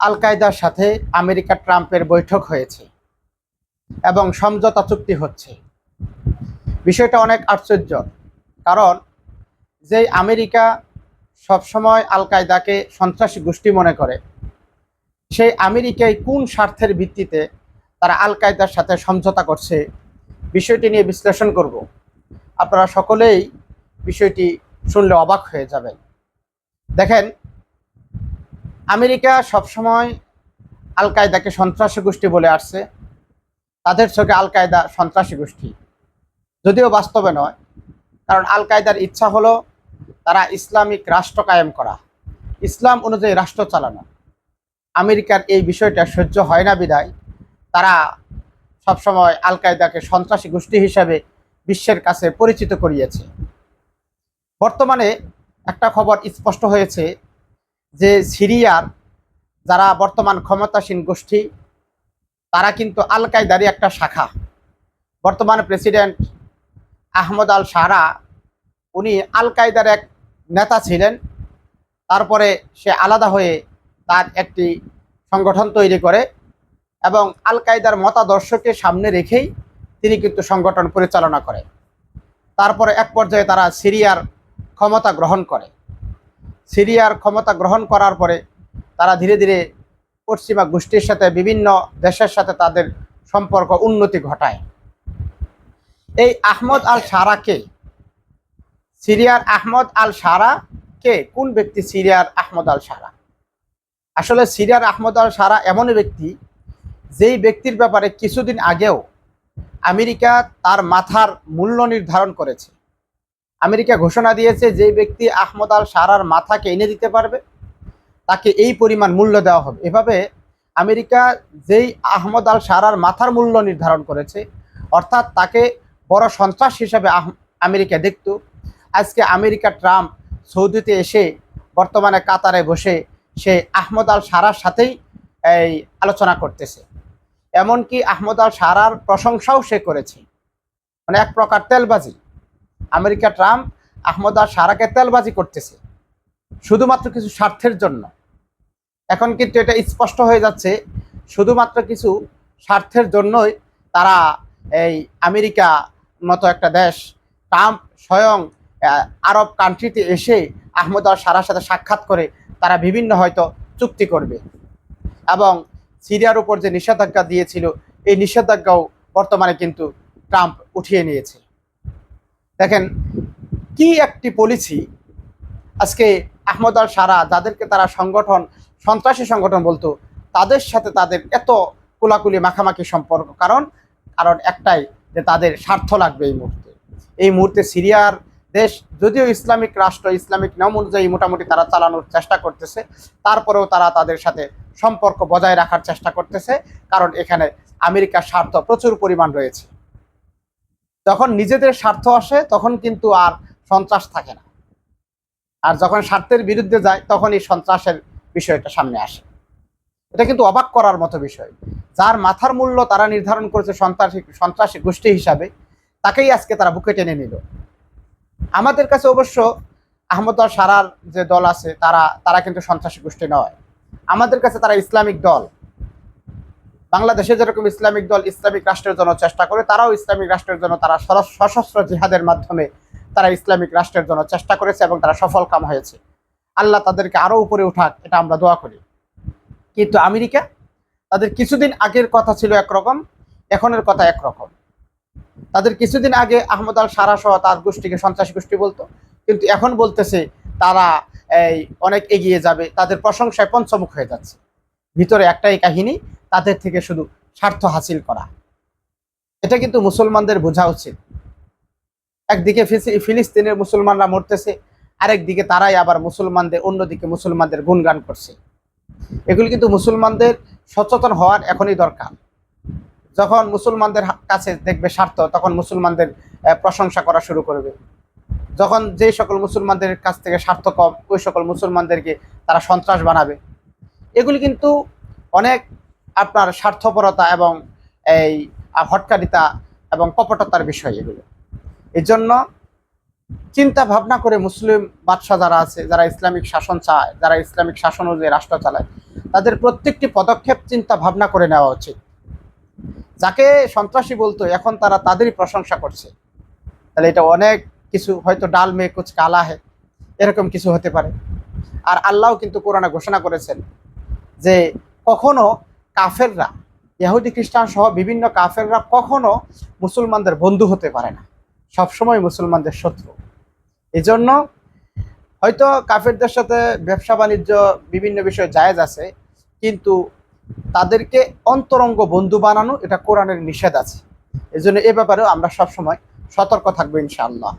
আল কায়দার সাথে আমেরিকা ট্রাম্পের বৈঠক হয়েছে এবং সমঝোতা চুক্তি হচ্ছে। বিষয়টা অনেক আশ্চর্য, কারণ যে আমেরিকা সবসময় আল কায়দাকে সন্ত্রাসী গোষ্ঠী মনে করে, সেই আমেরিকায় কোন স্বার্থের ভিত্তিতে তারা আল কায়দার সাথে সমঝোতা করছে বিষয়টি নিয়ে বিশ্লেষণ করব। আপনারা সকলেই বিষয়টি শুনলে অবাক হয়ে যাবেন। দেখেন আমেরিকা সবসময় আল কায়দাকে সন্ত্রাসী গোষ্ঠী বলে আসছে। তাদের চোখে আল কায়দা সন্ত্রাসী গোষ্ঠী। যদিও বাস্তবে নয়, কারণ আল কায়দার ইচ্ছা হলো তারা ইসলামিক রাষ্ট্র কায়েম করা। ইসলাম অনুযায়ী রাষ্ট্র চালানো। আমেরিকার এই বিষয়টা সহ্য হয় না বিদায় তারা সবসময় আল কায়দাকে সন্ত্রাসী গোষ্ঠী হিসাবে বিশ্বের কাছে পরিচিত করিয়েছে। বর্তমানে একটা খবর স্পষ্ট হয়েছে যে সিরিয়ার যারা বর্তমান ক্ষমতাসীন গোষ্ঠী, তারা কিন্তু আল কায়দারই একটা শাখা। বর্তমান প্রেসিডেন্ট আহমদ আল সারা উনি আল কায়দার এক নেতা ছিলেন। তারপরে সে আলাদা হয়ে তার একটি সংগঠন তৈরি করে এবং আল কায়দার মতাদর্শকে সামনে রেখেই তিনি কিন্তু সংগঠন পরিচালনা করে। তারপরে এক পর্যায়ে তারা সিরিয়ার ক্ষমতা গ্রহণ করে। সিরিয়ার ক্ষমতা গ্রহণ করার পরে তারা ধীরে ধীরে পশ্চিমা গোষ্ঠীর সাথে বিভিন্ন দেশের সাথে তাদের সম্পর্ক উন্নতি ঘটায়। এই আহমদ আল সারাকে সিরিয়ার আহমদ আল সারা কে কোন ব্যক্তি সিরিয়ার আহমদ আল সারা আসলে সিরিয়ার আহমদ আল সারা এমন ব্যক্তি যেই ব্যক্তির ব্যাপারে কিছুদিন আগেও আমেরিকা তার মাথার মূল্য নির্ধারণ করেছে। আমেরিকা ঘোষণা দিয়েছে যে ব্যক্তি আহমদ আল সারার মাথাকে এনে দিতে পারবে, তাকে এই পরিমাণ মূল্য দেওয়া হবে। এভাবে আমেরিকা যেই আহমদ আল সারার মাথার মূল্য নির্ধারণ করেছে, অর্থাৎ তাকে বড় সন্ত্রাস হিসাবে আমেরিকা দেখত। আজকে আমেরিকা ট্রাম্প সৌদিতে এসে, বর্তমানে কাতারে বসে সে আহমদ আল সারার সাথেই এই আলোচনা করতেছে। এমনকি আহমদ আল সারার প্রশংসাও সে করেছে। মানে এক প্রকার তেলবাজি। আমেরিকা ট্রাম্প, আহমদ আল সারাকে তেলবাজি করতেছে। শুধুমাত্র কিছু স্বার্থের জন্য। এখন কিন্তু এটা স্পষ্ট হয়ে যাচ্ছে, শুধুমাত্র কিছু স্বার্থের জন্যই তারা এই আমেরিকা মতো একটা দেশ, ট্রাম্প স্বয়ং আরব কান্ট্রিতে এসে আহমদ আল সারার সাথে সাক্ষাৎ করে তারা বিভিন্ন হয়তো চুক্তি করবে। এবং সিরিয়ার উপর যে নিষেধাজ্ঞা দিয়েছিল, এই নিষেধাজ্ঞাও বর্তমানে কিন্তু ট্রাম্প উঠিয়ে নিয়েছে। দেখেন, কি একটি পলিসি আজকে আহমদ আল সারা যাদেরকে তারা সংগঠন, সন্ত্রাসী সংগঠন বলতো, তাদের সাথে তাদের এত কোলাকুলি, মাখামাখি সম্পর্ক। কারণ কারণ একটাই যে তাদের স্বার্থ লাগবে এই মুহূর্তে। এই মুহূর্তে সিরিয়ার দেশ, যদিও ইসলামিক রাষ্ট্র, ইসলামিক নিয়ম অনুযায়ী মোটামুটি তারা চালানোর চেষ্টা করতেছে, তারপরেও তারা তাদের সাথে সম্পর্ক বজায় রাখার চেষ্টা করতেছে, কারণ এখানে আমেরিকার স্বার্থ প্রচুর পরিমাণ রয়েছে। যখন নিজেদের স্বার্থ আসে, তখন কিন্তু আর সন্ত্রাস থাকে না। আর যখন স্বার্থের বিরুদ্ধে যায় তখন এই সন্ত্রাসের বিষয়টা সামনে আসে। এটা কিন্তু অবাক করার মতো বিষয়। যার মাথার মূল্য তারা নির্ধারণ করেছে সন্ত্রাসী সন্ত্রাসী গোষ্ঠী হিসাবে, তাকেই আজকে তারা বুকে টেনে নিল। আমাদের কাছে অবশ্য আহমদ সারার যে দল আছে, তারা তারা কিন্তু সন্ত্রাসী গোষ্ঠী নয়। আমাদের কাছে তারা ইসলামিক দল। বাংলাদেশে যেরকম ইসলামিক দল ইসলামিক রাষ্ট্রের জন্য চেষ্টা করে, তারাও ইসলামিক রাষ্ট্রের জন্য তারা সশস্ত্র জিহাদের মাধ্যমে তারা ইসলামিক রাষ্ট্রের জন্য চেষ্টা করেছে এবং তারা সফল কাম হয়েছে। আল্লাহ তাদেরকে আরও উপরে উঠাক, এটা আমরা দোয়া করি। কিন্তু আমেরিকা, তাদের কিছুদিন আগের কথা ছিল একরকম, এখনের কথা একরকম। তাদের কিছুদিন আগে আহমদ আল সারা সহ তার গোষ্ঠীকে সন্ত্রাসী গোষ্ঠী বলতো, কিন্তু এখন বলতেছে তারা এই অনেক এগিয়ে যাবে, তাদের প্রশংসায় পঞ্চমুখ হয়ে যাচ্ছে। ভিতরে একটাই কাহিনী, তাদের থেকে শুধু স্বার্থ হাসিল করা। এটা কিন্তু মুসলমানদের বোঝা উচিত। একদিকে ফিলিস্তিনের মুসলমানরা মরতেছে, আরেকদিকে তারাই আবার মুসলমানদের, অন্যদিকে মুসলমানদের গুণগান করছে। এগুলি কিন্তু মুসলমানদের সচেতন হওয়ার এখনই দরকার। যখন মুসলমানদের কাছে দেখবে স্বার্থ, তখন মুসলমানদের প্রশংসা করা শুরু করবে। যখন যে সকল মুসলমানদের কাছ থেকে স্বার্থ কম, ওই সকল মুসলমানদেরকে তারা সন্ত্রাস বানাবে। এগুলি কিন্তু অনেক আপনার স্বার্থপরতা এবং এই হটকারিতা এবং কপটতার বিষয় এগুলো। এর জন্য চিন্তা ভাবনা করে মুসলিম বাদশাহ যারা আছে, যারা ইসলামিক শাসন চায়, যারা ইসলামিক শাসন অনুযায়ী রাষ্ট্র চালায়, তাদের প্রত্যেকটি পদক্ষেপ চিন্তা ভাবনা করে নেওয়া উচিত। যাকে সন্ত্রাসী বলতো, এখন তারা তাদেরই প্রশংসা করছে। তাহলে এটা অনেক কিছু হয়তো ডাল মে কুচ কালা হে এরকম কিছু হতে পারে। আর আল্লাহ কিন্তু কোরআনে ঘোষণা করেছেন যে কখনো কাফেররা, ইহুদি, খ্রিস্টান সহ বিভিন্ন কাফেররা কখনো মুসলমানদের বন্ধু হতে পারে না। সবসময় মুসলমানদের শত্রু। এজন্য হয়তো কাফেরদের সাথে ব্যবসা, বাণিজ্য, বিভিন্ন বিষয়ে জায়েজ আছে, কিন্তু তাদেরকে অন্তরঙ্গ বন্ধু বানানো, এটা কোরআনের নিষেধ আছে। এজন্য এ ব্যাপারেও আমরা সবসময় সতর্ক থাকব ইনশাআল্লাহ।